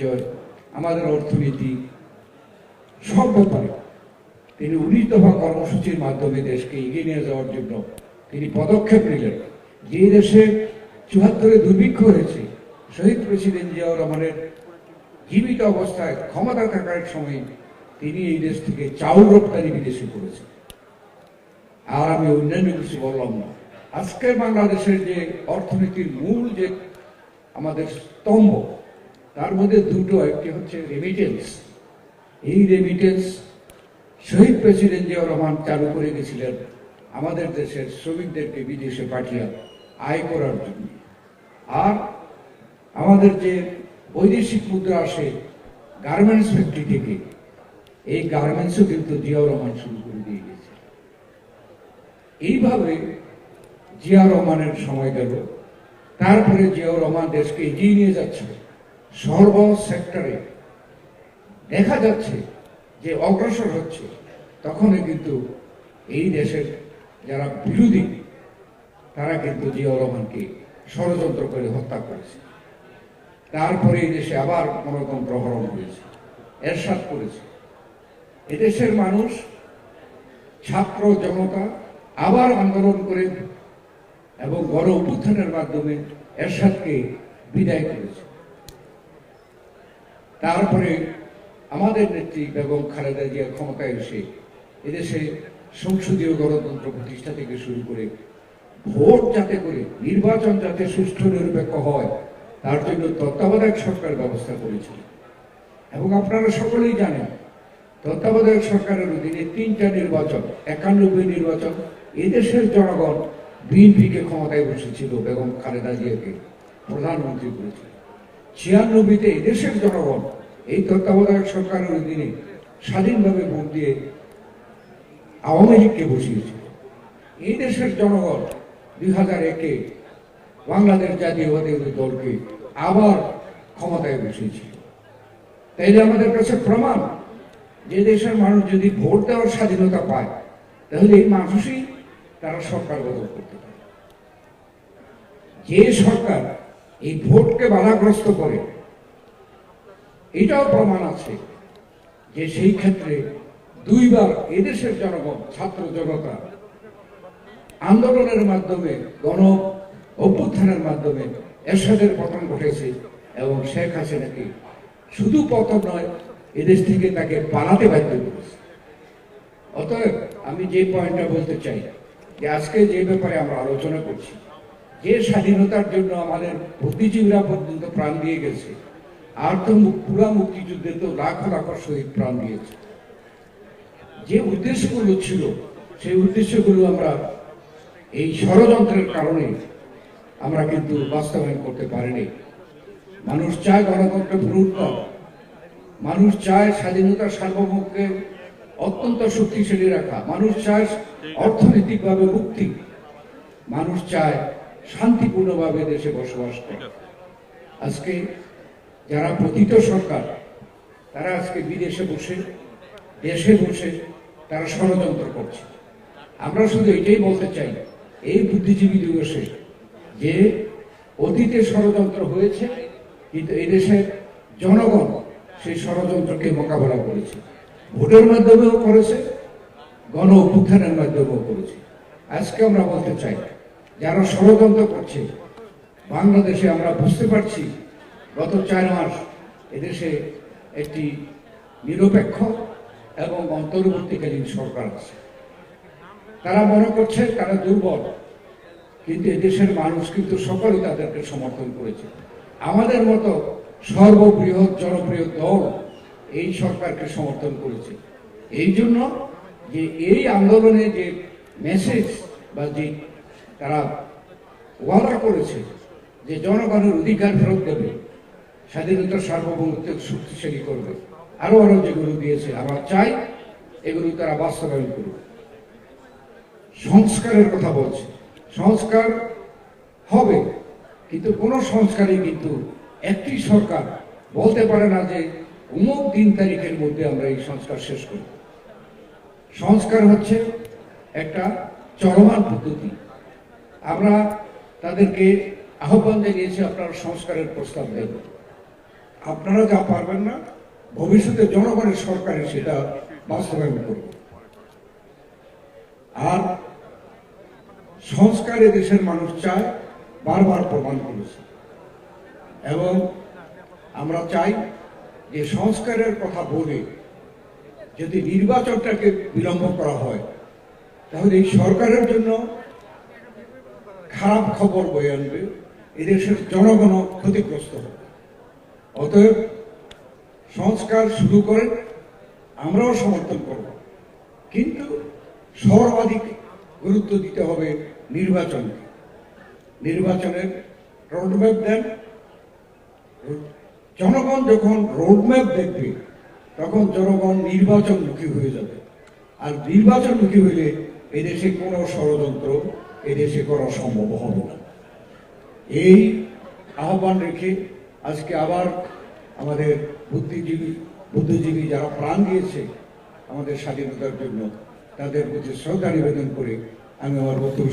পরিচয় আমাদের অর্থনীতি সব ব্যাপারে তিনি উনিশ দফা কর্মসূচির মাধ্যমে দেশকে এগিয়ে নিয়ে যাওয়ার জন্য তিনি পদক্ষেপ নিলেন। যে দেশে চুয়াত্তরে দুর্ভিক্ষ হয়েছে, শহীদ প্রেসিডেন্ট জিয়াউর রহমানের জীবিত অবস্থায় ক্ষমতা থাকার সময় তিনি এই দেশ থেকে চাউল রপ্তানি বিদেশে করেছেন। আর আমি অন্যান্য কিছু বললাম না। আজকের বাংলাদেশের যে অর্থনীতির মূল যে আমাদের স্তম্ভ তার মধ্যে দুটো, একটি হচ্ছে রেমিটেন্স এই রেমিটেন্স শহীদ প্রেসিডেন্ট জিয়া রহমান চালু করে গেছিলেন আমাদের দেশের শ্রমিকদেরকে বিদেশে পাঠিয়ে আয় করার জন্য। আর আমাদের যে বৈদেশিক মুদ্রা আসে গার্মেন্টস ফ্যাক্টরি থেকে, এই গার্মেন্টসও কিন্তু জিয়াউর রহমান শুরু করে দিয়ে গেছে। এইভাবে জিয়া রহমানের সময় গেল। তারপরে জিয়াউর রহমান দেশকে এগিয়ে নিয়ে যাচ্ছে। সর্ব সেক্টরে দেখা যাচ্ছে যে অগ্রসর হচ্ছে, তখনই কিন্তু এই দেশের যারা বিরোধী, তারা কিন্তু জিয়াউর রহমানকে ষড়যন্ত্র করে হত্যা করেছে। তারপরে এই দেশে আবার গণতন্ত্র হরণ হয়েছে এরশাদ করেছে। এদেশের মানুষ, ছাত্র জনতা আবার আন্দোলন করে এবং গণ অভ্যুত্থানের মাধ্যমে এরশাদকে বিদায় করেছে। তারপরে আমাদের নেত্রী বেগম খালেদা জিয়া ক্ষমতায় এসে এদেশে সংসদীয় গণতন্ত্র প্রতিষ্ঠা থেকে শুরু করে ভোট যাতে করে, নির্বাচন যাতে সুষ্ঠু, নিরপেক্ষ হয়, তার জন্য তত্ত্বাবধায়ক সরকার ব্যবস্থা করেছিল। এবং আপনারা সকলেই জানেন, তত্ত্বাবধায়ক সরকারের অধীনে তিনটা নির্বাচন, একানব্বই নির্বাচন, এদেশের জনগণ বিএনপিকে ক্ষমতায় বসেছিল বেগম খালেদা জিয়াকে প্রধানমন্ত্রী করেছিল। ছিয়ানব্বইতে এদেশের জনগণ এই তত্ত্বাবধায়ক সরকারের অধীনে স্বাধীনভাবে ভোট দিয়ে আওয়ামী লীগকে বসিয়েছে। এই দেশের জনগণ দুই হাজার একে বাংলাদেশ জাতীয়বাদী দলকে আবার ক্ষমতায় বসিয়েছিল তাইলে আমাদের কাছে প্রমাণ, যে দেশের মানুষ যদি ভোট দেওয়ার স্বাধীনতা পায়, তাহলে এই মানুষই তারা সরকার বদল করতে পারে। যে সরকার এই ভোটকে বাধাগ্রস্ত করে। এটাও প্রমাণ আছে যে সেই ক্ষেত্রে দুইবার এদেশের জনগণ, ছাত্র জনতা, আন্দোলনের মাধ্যমে, গণ অভ্যুত্থানের মাধ্যমে এরশাদের পতন ঘটেছে এবং শেখ হাসিনাকে শুধু পতন নয়, এদেশ থেকে তাকে পালাতে বাধ্য করেছে। অতএব আমি যে পয়েন্টটা বলতে চাই, যে আজকে যে ব্যাপারে আমরা আলোচনা করছি যে স্বাধীনতার জন্য আমাদের বুদ্ধিজীবীরা পর্যন্ত প্রাণ দিয়ে গেছে। আর তো পুরা মুক্তিযুদ্ধে তো লাখো লাখো শহীদ প্রাণ দিয়েছে। যে উদ্দেশ্যগুলো ছিল, সেই উদ্দেশ্যগুলো আমরা এই ষড়যন্ত্রের কারণে আমরা কিন্তু বাস্তবায়ন করতে পারিনি। মানুষ চায় গণতন্ত্র পুনরুদ্ধার মানুষ চায় স্বাধীনতার সার্বভৌমকে অত্যন্ত শক্তিশালী রাখা। মানুষ চায় অর্থনৈতিকভাবে মুক্তি। মানুষ চায় শান্তিপূর্ণভাবে দেশে বসবাস করে। আজকে যারা পতিত সরকার, তারা আজকে বিদেশে বসে, দেশে বসে তারা ষড়যন্ত্র করছে। আমরা শুধু এটাই বলতে চাই, এই বুদ্ধিজীবী দিবসে যে অতীতে ষড়যন্ত্র হয়েছে, কিন্তু এদেশের জনগণ সেই ষড়যন্ত্রকে মোকাবেলা করেছে। ভোটের মাধ্যমেও করেছে গণ অভ্যুত্থানের মাধ্যমেও করেছে। আজকে আমরা বলতে চাই যারা ষড়যন্ত্র করছে, বাংলাদেশে আমরা বুঝতে পারছি, গত চার মাস এদেশে একটি নিরপেক্ষ এবং অন্তর্বর্তীকালীন সরকার আছে। তারা মনে করছে তারা দুর্বল, কিন্তু এদেশের মানুষ কিন্তু সকলে তাদেরকে সমর্থন করেছে। আমাদের মতো সর্ববৃহৎ জনপ্রিয় দল এই সরকারকে সমর্থন করেছে। এই জন্য যে এই আন্দোলনে যে মেসেজ বা যে তারা ওয়াদা করেছে যে জনগণের অধিকার ফেরত দেবে স্বাধীনতার সার্বভৌমত্ব শক্তিশালী করবে। আরও আরও যেগুলো দিয়েছে, আমরা চাই এগুলো তারা বাস্তবায়ন করবে সংস্কারের কথা বলছে। সংস্কার হবে, কিন্তু কোন সংস্কারই কিন্তু একটি সরকার বলতে পারে না যে অমুক দিন তারিখের মধ্যে আমরা এই সংস্কার শেষ করব। সংস্কার হচ্ছে একটা চলমান পদ্ধতি। আমরা তাদেরকে আহ্বান জানিয়েছি, আপনারা সংস্কারের প্রস্তাব দেবেন। আপনারা যা পারবেন না, ভবিষ্যতে জনগণের সরকারে সেটা বাস্তবায়ন করবে আর সংস্কারে দেশের মানুষ চায়, বারবার প্রমাণ করেছে। এবং আমরা চাই যে সংস্কারের কথা বলে যদি নির্বাচনটাকে বিলম্ব করা হয়, তাহলে এই সরকারের জন্য খারাপ খবর বয়ে আনবে এদেশের জনগণ ক্ষতিগ্রস্ত হবে। অতএব সংস্কার শুরু করেন আমরাও সমর্থন করব। কিন্তু সর্বাধিক গুরুত্ব দিতে হবে নির্বাচনকে। নির্বাচনের রোডম্যাপ দেন। জনগণ যখন রোডম্যাপ দেখবে, তখন জনগণ নির্বাচনমুখী হয়ে যাবে। আর নির্বাচনমুখী হইলে এদেশে কোনো ষড়যন্ত্র এদেশে করা সম্ভব হবে না। এই আহ্বান রেখে আজকে আবার আমাদের বুদ্ধিজীবী বুদ্ধিজীবী যারা প্রাণ দিয়েছে আমাদের স্বাধীনতার জন্য, তাদের প্রতি শ্রদ্ধা নিবেদন করে আমি আমার বক্তব্য